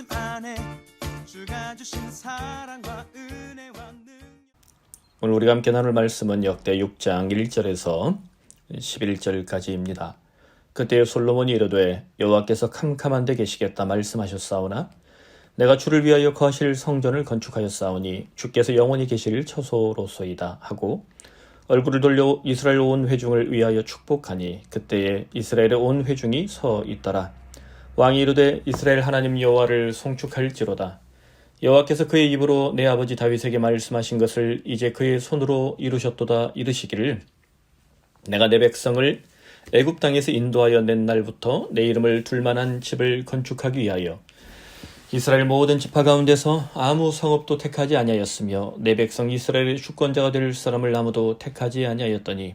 말씀 안에 주가 주신 사랑과 은혜와 능력 오늘 우리가 함께 나눌 말씀은 역대 6장 1절에서 11절까지입니다. 그때 솔로몬이 이르되 여호와께서 캄캄한 데 계시겠다 말씀하셨사오나 내가 주를 위하여 거하실 성전을 건축하였사오니 주께서 영원히 계실 처소로소이다 하고 얼굴을 돌려 이스라엘 온 회중을 위하여 축복하니 그때에 이스라엘의 온 회중이 서 있더라. 왕이 이르되 이스라엘 하나님 여호와를 송축할지로다. 여호와께서 그의 입으로 내 아버지 다윗에게 말씀하신 것을 이제 그의 손으로 이루셨도다 이르시기를 내가 내 백성을 애굽 땅에서 인도하여 낸 날부터 내 이름을 둘만한 집을 건축하기 위하여 이스라엘 모든 지파 가운데서 아무 성읍도 택하지 아니하였으며 내 백성 이스라엘의 주권자가 될 사람을 아무도 택하지 아니하였더니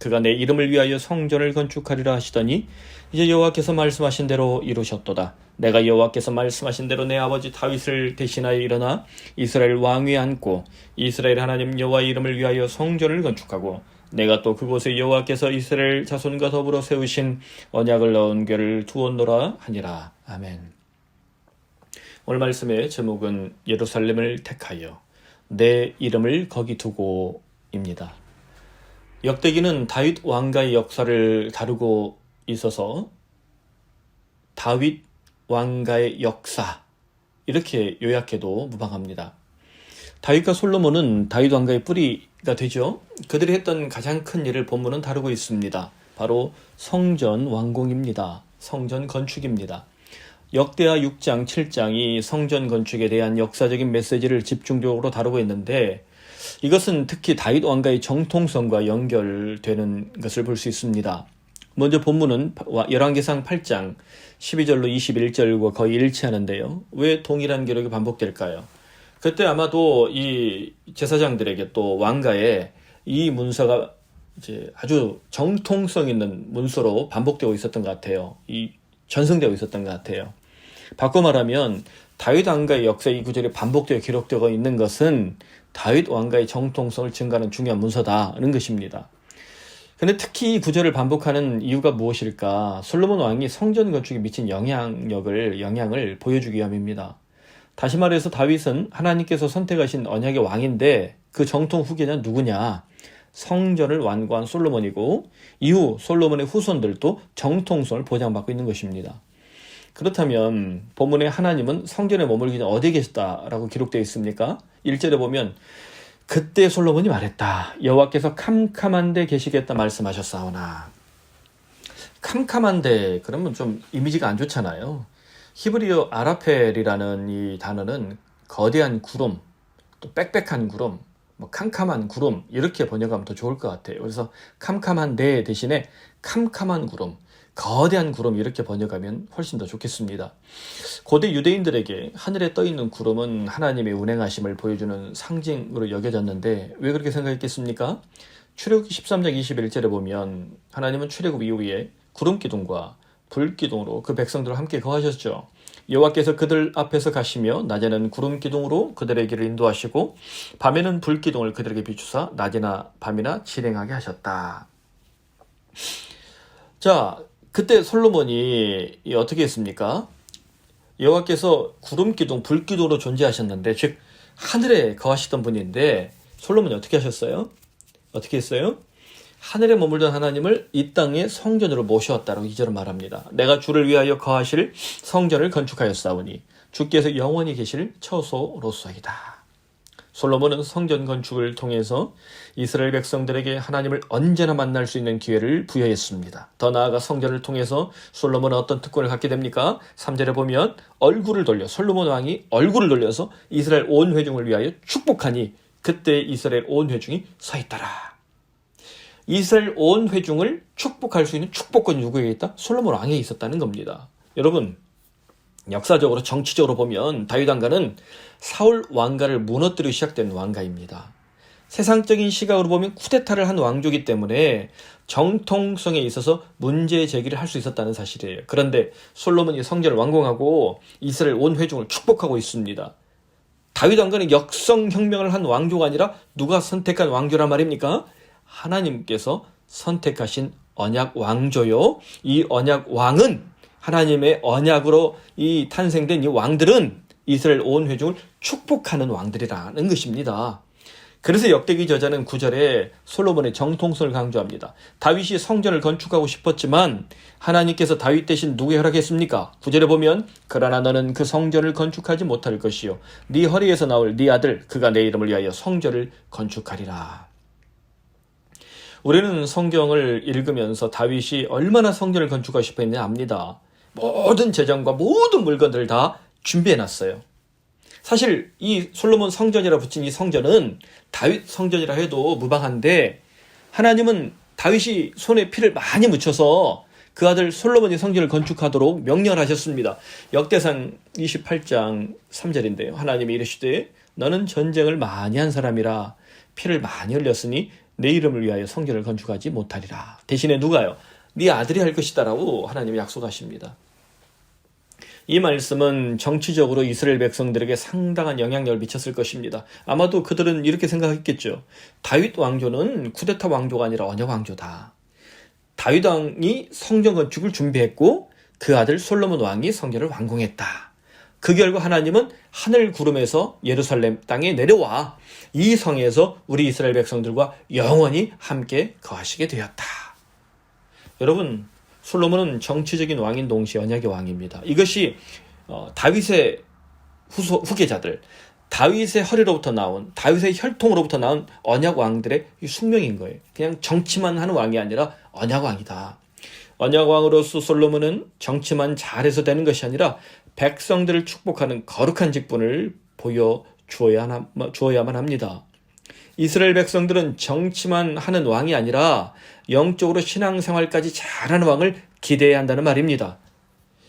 그가 내 이름을 위하여 성전을 건축하리라 하시더니 이제 여호와께서 말씀하신 대로 이루셨도다. 내가 여호와께서 말씀하신 대로 내 아버지 다윗을 대신하여 일어나 이스라엘 왕위에 앉고 이스라엘 하나님 여호와의 이름을 위하여 성전을 건축하고 내가 또 그곳에 여호와께서 이스라엘 자손과 더불어 세우신 언약을 넣은 궤를 두었노라 하니라. 아멘. 오늘 말씀의 제목은 예루살렘을 택하여 내 이름을 거기 두고입니다. 역대기는 다윗 왕가의 역사를 다루고 있어서 다윗 왕가의 역사 이렇게 요약해도 무방합니다. 다윗과 솔로몬은 다윗 왕가의 뿌리가 되죠. 그들이 했던 가장 큰 일을 본문은 다루고 있습니다. 바로 성전 완공입니다. 성전 건축입니다. 역대하 6장, 7장이 성전 건축에 대한 역사적인 메시지를 집중적으로 다루고 있는데 이것은 특히 다윗 왕가의 정통성과 연결되는 것을 볼 수 있습니다. 먼저 본문은 열왕기상 8장 12절로 21절과 거의 일치하는데요. 왜 동일한 기록이 반복될까요? 그때 아마도 이 제사장들에게 또 왕가에 이 문서가 이제 아주 정통성 있는 문서로 반복되고 있었던 것 같아요. 이 전승되고 있었던 것 같아요. 바꿔 말하면 다윗 왕가의 역사 이 구절이 반복되어 기록되고 있는 것은 다윗 왕가의 정통성을 증가하는 중요한 문서다는 것입니다. 근데 특히 이 구절을 반복하는 이유가 무엇일까? 솔로몬 왕이 성전 건축에 미친 영향력을 영향을 보여주기 위함입니다. 다시 말해서 다윗은 하나님께서 선택하신 언약의 왕인데 그 정통 후계자는 누구냐? 성전을 완고한 솔로몬이고 이후 솔로몬의 후손들도 정통성을 보장받고 있는 것입니다. 그렇다면 본문에 하나님은 성전에 머물기 전 어디에 계셨다라고 기록되어 있습니까? 1절에 보면 그때 솔로몬이 말했다. 여호와께서 캄캄한 데 계시겠다 말씀하셨사오나. 캄캄한 데 그러면 좀 이미지가 안 좋잖아요. 히브리어 아라펠이라는 이 단어는 거대한 구름, 또 빽빽한 구름, 뭐 캄캄한 구름 이렇게 번역하면 더 좋을 것 같아요. 그래서 캄캄한 데 대신에 캄캄한 구름, 거대한 구름 이렇게 번역하면 훨씬 더 좋겠습니다. 고대 유대인들에게 하늘에 떠 있는 구름은 하나님의 운행하심을 보여주는 상징으로 여겨졌는데 왜 그렇게 생각했겠습니까? 출애굽기 13장 21절에 보면 하나님은 출애굽 이후에 구름 기둥과 불 기둥으로 그 백성들과 함께 거하셨죠. 여호와께서 그들 앞에서 가시며 낮에는 구름 기둥으로 그들의 길을 인도하시고 밤에는 불 기둥을 그들에게 비추사 낮이나 밤이나 진행하게 하셨다. 자, 그때 솔로몬이 어떻게 했습니까? 여호와께서 구름 기둥, 불 기둥으로 존재하셨는데 즉 하늘에 거하시던 분인데 솔로몬이 어떻게 하셨어요? 어떻게 했어요? 하늘에 머물던 하나님을 이 땅에 성전으로 모셔왔다라고 이절은 말합니다. 내가 주를 위하여 거하실 성전을 건축하였사오니 주께서 영원히 계실 처소로서이다. 솔로몬은 성전 건축을 통해서 이스라엘 백성들에게 하나님을 언제나 만날 수 있는 기회를 부여했습니다. 더 나아가 성전을 통해서 솔로몬은 어떤 특권을 갖게 됩니까? 3절에 보면 얼굴을 돌려 솔로몬 왕이 얼굴을 돌려서 이스라엘 온 회중을 위하여 축복하니 그때 이스라엘 온 회중이 서 있더라. 이스라엘 온 회중을 축복할 수 있는 축복권이 누구에게 있다? 솔로몬 왕에게 있었다는 겁니다. 여러분 역사적으로 정치적으로 보면 다윗 왕가는 사울 왕가를 무너뜨리고 시작된 왕가입니다. 세상적인 시각으로 보면 쿠데타를 한 왕조기 때문에 정통성에 있어서 문제 제기를 할 수 있었다는 사실이에요. 그런데 솔로몬이 성전을 완공하고 이스라엘 온 회중을 축복하고 있습니다. 다윗 왕가는 역성 혁명을 한 왕조가 아니라 누가 선택한 왕조란 말입니까? 하나님께서 선택하신 언약 왕조요. 이 언약 왕은 하나님의 언약으로 이 탄생된 이 왕들은 이스라엘 온 회중을 축복하는 왕들이라는 것입니다. 그래서 역대기 저자는 9절에 솔로몬의 정통성을 강조합니다. 다윗이 성전을 건축하고 싶었지만 하나님께서 다윗 대신 누구에 허락했습니까? 9절에 보면 그러나 너는 그 성전을 건축하지 못할 것이요 네 허리에서 나올 네 아들 그가 내 이름을 위하여 성전을 건축하리라. 우리는 성경을 읽으면서 다윗이 얼마나 성전을 건축하고 했냐 압니다. 모든 재정과 모든 물건들을 다 준비해 놨어요. 사실 이 솔로몬 성전이라 붙인 이 성전은 다윗 성전이라 해도 무방한데 하나님은 다윗이 손에 피를 많이 묻혀서 그 아들 솔로몬이 성전을 건축하도록 명령하셨습니다. 역대상 28장 3절인데요. 하나님이 이르시되 너는 전쟁을 많이 한 사람이라 피를 많이 흘렸으니 내 이름을 위하여 성전을 건축하지 못하리라. 대신에 누가요? 네 아들이 할 것이다라고 하나님이 약속하십니다. 이 말씀은 정치적으로 이스라엘 백성들에게 상당한 영향력을 미쳤을 것입니다. 아마도 그들은 이렇게 생각했겠죠. 다윗 왕조는 쿠데타 왕조가 아니라 언약 왕조다. 다윗 왕이 성전 건축을 준비했고 그 아들 솔로몬 왕이 성전을 완공했다. 그 결과 하나님은 하늘 구름에서 예루살렘 땅에 내려와 이 성에서 우리 이스라엘 백성들과 영원히 함께 거하시게 되었다. 여러분, 솔로몬은 정치적인 왕인 동시에 언약의 왕입니다. 이것이 어, 다윗의 후소, 후계자들, 다윗의 허리로부터 나온 다윗의 혈통으로부터 나온 언약 왕들의 숙명인 거예요. 그냥 정치만 하는 왕이 아니라 언약 왕이다. 언약 왕으로서 솔로몬은 정치만 잘해서 되는 것이 아니라 백성들을 축복하는 거룩한 직분을 보여 주어야 주어야만 합니다. 이스라엘 백성들은 정치만 하는 왕이 아니라 영적으로 신앙생활까지 잘하는 왕을 기대해야 한다는 말입니다.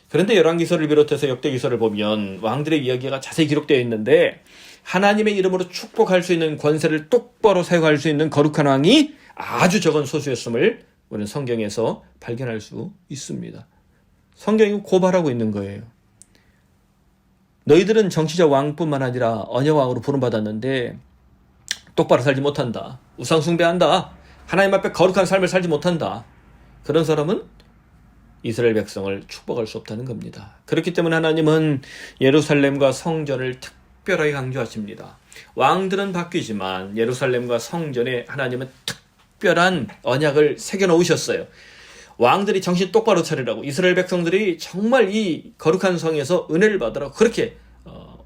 그런데 열왕기서를 비롯해서 역대기서를 보면 왕들의 이야기가 자세히 기록되어 있는데 하나님의 이름으로 축복할 수 있는 권세를 똑바로 사용할 수 있는 거룩한 왕이 아주 적은 소수였음을 우리는 성경에서 발견할 수 있습니다. 성경이 고발하고 있는 거예요. 너희들은 정치적 왕뿐만 아니라 언여 왕으로 부름받았는데 똑바로 살지 못한다. 우상숭배한다. 하나님 앞에 거룩한 삶을 살지 못한다. 그런 사람은 이스라엘 백성을 축복할 수 없다는 겁니다. 그렇기 때문에 하나님은 예루살렘과 성전을 특별하게 강조하십니다. 왕들은 바뀌지만 예루살렘과 성전에 하나님은 특별한 언약을 새겨 놓으셨어요. 왕들이 정신 똑바로 차리라고 이스라엘 백성들이 정말 이 거룩한 성에서 은혜를 받으라고 그렇게 어,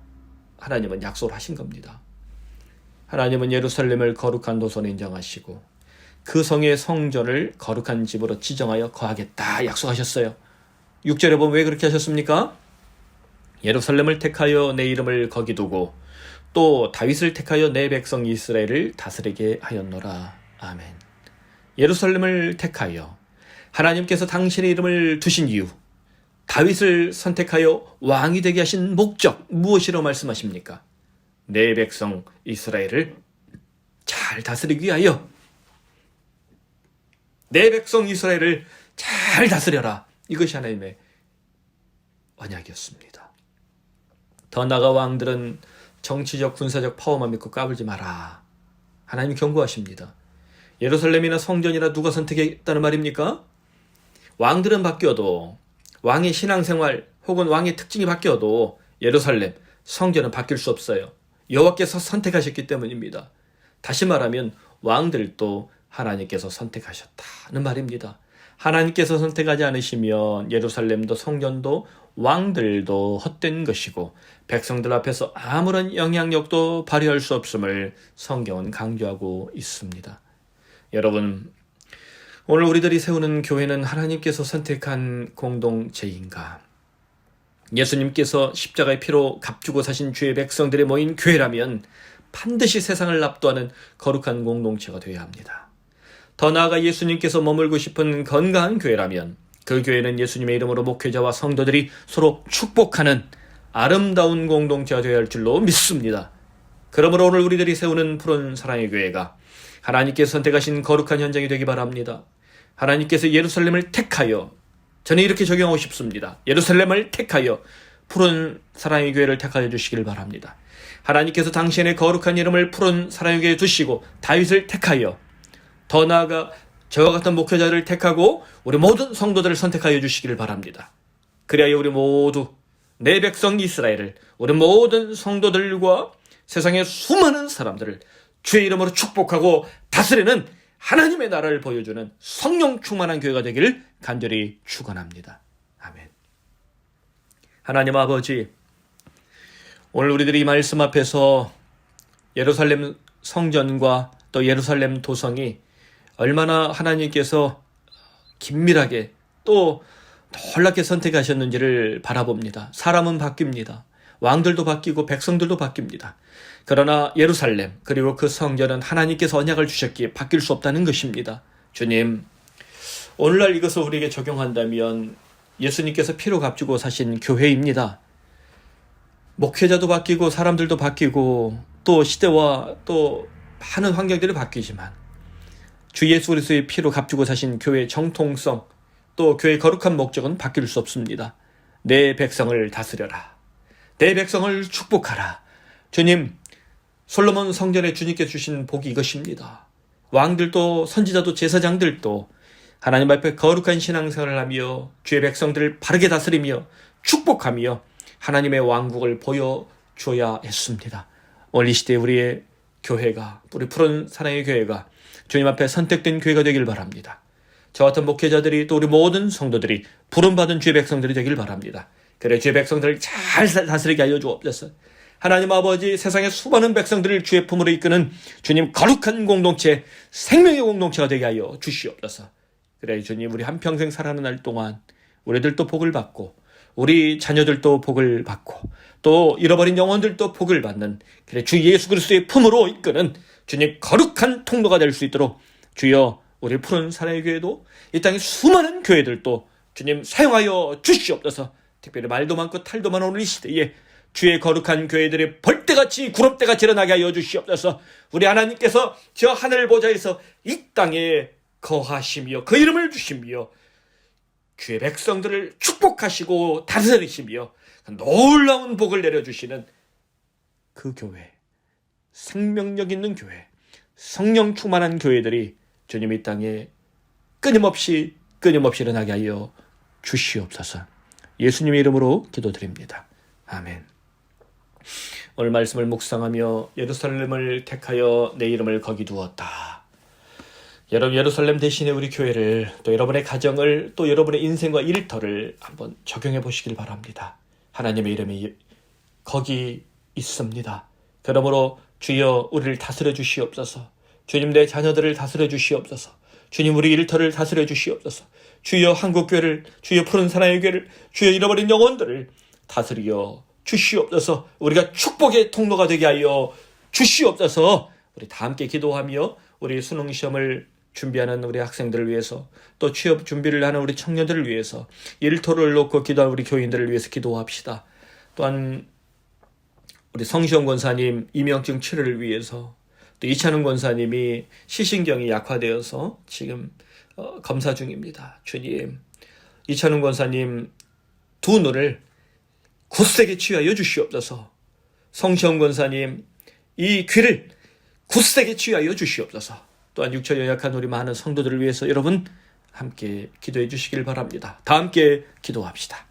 하나님은 약속을 하신 겁니다. 하나님은 예루살렘을 거룩한 도선에 인정하시고 그 성의 성전을 거룩한 집으로 지정하여 거하겠다 약속하셨어요. 6절에 보면 왜 그렇게 하셨습니까? 예루살렘을 택하여 내 이름을 거기 두고 또 다윗을 택하여 내 백성 이스라엘을 다스리게 하였노라. 아멘. 예루살렘을 택하여 하나님께서 당신의 이름을 두신 이유 다윗을 선택하여 왕이 되게 하신 목적 무엇이라고 말씀하십니까? 내 백성 이스라엘을 잘 다스리기 위하여 내 백성 이스라엘을 잘 다스려라. 이것이 하나님의 언약이었습니다. 더 나아가 왕들은 정치적 군사적 파워만 믿고 까불지 마라. 하나님이 경고하십니다. 예루살렘이나 성전이나 누가 선택했다는 말입니까? 왕들은 바뀌어도 왕의 신앙생활 혹은 왕의 특징이 바뀌어도 예루살렘, 성전은 바뀔 수 없어요. 여호와께서 선택하셨기 때문입니다. 다시 말하면 왕들도 하나님께서 선택하셨다는 말입니다. 하나님께서 선택하지 않으시면 예루살렘도 성전도 왕들도 헛된 것이고 백성들 앞에서 아무런 영향력도 발휘할 수 없음을 성경은 강조하고 있습니다. 여러분, 오늘 우리들이 세우는 교회는 하나님께서 선택한 공동체인가? 예수님께서 십자가의 피로 값주고 사신 주의 백성들이 모인 교회라면 반드시 세상을 압도하는 거룩한 공동체가 되어야 합니다. 더 나아가 예수님께서 머물고 싶은 건강한 교회라면 그 교회는 예수님의 이름으로 목회자와 성도들이 서로 축복하는 아름다운 공동체가 되어야 할 줄로 믿습니다. 그러므로 오늘 우리들이 세우는 푸른 사랑의 교회가 하나님께서 선택하신 거룩한 현장이 되기 바랍니다. 하나님께서 예루살렘을 택하여 저는 이렇게 적용하고 싶습니다. 예루살렘을 택하여 푸른 사랑의 교회를 택하여 주시길 바랍니다. 하나님께서 당신의 거룩한 이름을 푸른 사랑의 교회에 두시고 다윗을 택하여 더 나아가 저와 같은 목회자를 택하고 우리 모든 성도들을 선택하여 주시기를 바랍니다. 그리하여 우리 모두 내 백성 이스라엘을 우리 모든 성도들과 세상의 수많은 사람들을 주의 이름으로 축복하고 다스리는 하나님의 나라를 보여주는 성령 충만한 교회가 되기를 간절히 축원합니다. 아멘. 하나님 아버지, 오늘 우리들이 이 말씀 앞에서 예루살렘 성전과 또 예루살렘 도성이 얼마나 하나님께서 긴밀하게 또 놀랍게 선택하셨는지를 바라봅니다. 사람은 바뀝니다. 왕들도 바뀌고 백성들도 바뀝니다. 그러나 예루살렘 그리고 그 성전은 하나님께서 언약을 주셨기에 바뀔 수 없다는 것입니다. 주님, 오늘날 이것을 우리에게 적용한다면 예수님께서 피로 값주고 사신 교회입니다. 목회자도 바뀌고 사람들도 바뀌고 또 시대와 또 많은 환경들이 바뀌지만 주 예수 그리스도의 피로 값주고 사신 교회의 정통성 또 교회의 거룩한 목적은 바뀔 수 없습니다. 내 백성을 다스려라. 내 백성을 축복하라. 주님, 솔로몬 성전에 주님께 주신 복이 이것입니다. 왕들도 선지자도 제사장들도 하나님 앞에 거룩한 신앙생활을 하며 주의 백성들을 바르게 다스리며 축복하며 하나님의 왕국을 보여줘야 했습니다. 오늘 이 시대 우리의 교회가 우리 푸른 사랑의 교회가 주님 앞에 선택된 교회가 되길 바랍니다. 저 같은 목회자들이 또 우리 모든 성도들이 부름받은 주의 백성들이 되길 바랍니다. 그래 주의 백성들을 잘 다스리게 하여 주옵소서. 하나님 아버지 세상의 수많은 백성들을 주의 품으로 이끄는 주님 거룩한 공동체 생명의 공동체가 되게 하여 주시옵소서. 그래 주님 우리 한평생 살아가는 날 동안 우리들도 복을 받고 우리 자녀들도 복을 받고 또 잃어버린 영혼들도 복을 받는 그래 주 예수 그리스도의 품으로 이끄는 주님 거룩한 통로가 될 수 있도록 주여 우리 푸른 사랑의 교회도 이 땅의 수많은 교회들도 주님 사용하여 주시옵소서. 특별히 말도 많고 탈도 많은 이 시대에 주의 거룩한 교회들이 벌떼같이 구름대같이 일어나게 하여 주시옵소서. 우리 하나님께서 저 하늘 보좌에서 이 땅에 거하시며 그 이름을 주시며 주의 백성들을 축복하시고 다스리시며 놀라운 복을 내려주시는 그 교회, 생명력 있는 교회, 성령 충만한 교회들이 주님 이 땅에 끊임없이 끊임없이 일어나게 하여 주시옵소서. 예수님의 이름으로 기도드립니다. 아멘. 오늘 말씀을 묵상하며 예루살렘을 택하여 내 이름을 거기 두었다. 여러분 예루살렘 대신에 우리 교회를 또 여러분의 가정을 또 여러분의 인생과 일터를 한번 적용해 보시길 바랍니다. 하나님의 이름이 거기 있습니다. 그러므로 주여 우리를 다스려 주시옵소서. 주님 내 자녀들을 다스려 주시옵소서. 주님 우리 일터를 다스려 주시옵소서. 주여 한국교회를 주여 푸른 사나의 교회를 주여 잃어버린 영혼들을 다스려 주시옵소서. 우리가 축복의 통로가 되게 하여 주시옵소서. 우리 다 함께 기도하며 우리 수능 시험을 준비하는 우리 학생들을 위해서 또 취업 준비를 하는 우리 청년들을 위해서 일터를 놓고 기도하는 우리 교인들을 위해서 기도합시다. 또한 우리 성시영 권사님 이명증 치료를 위해서 또 이찬훈 권사님이 시신경이 약화되어서 지금 어, 검사 중입니다. 주님, 이찬훈 권사님 두 눈을 굳세게 치유하여 주시옵소서. 성시영 권사님 이 귀를 굳세게 치유하여 주시옵소서. 또한 육체 연약한 우리 많은 성도들을 위해서 여러분 함께 기도해 주시길 바랍니다. 다 함께 기도합시다.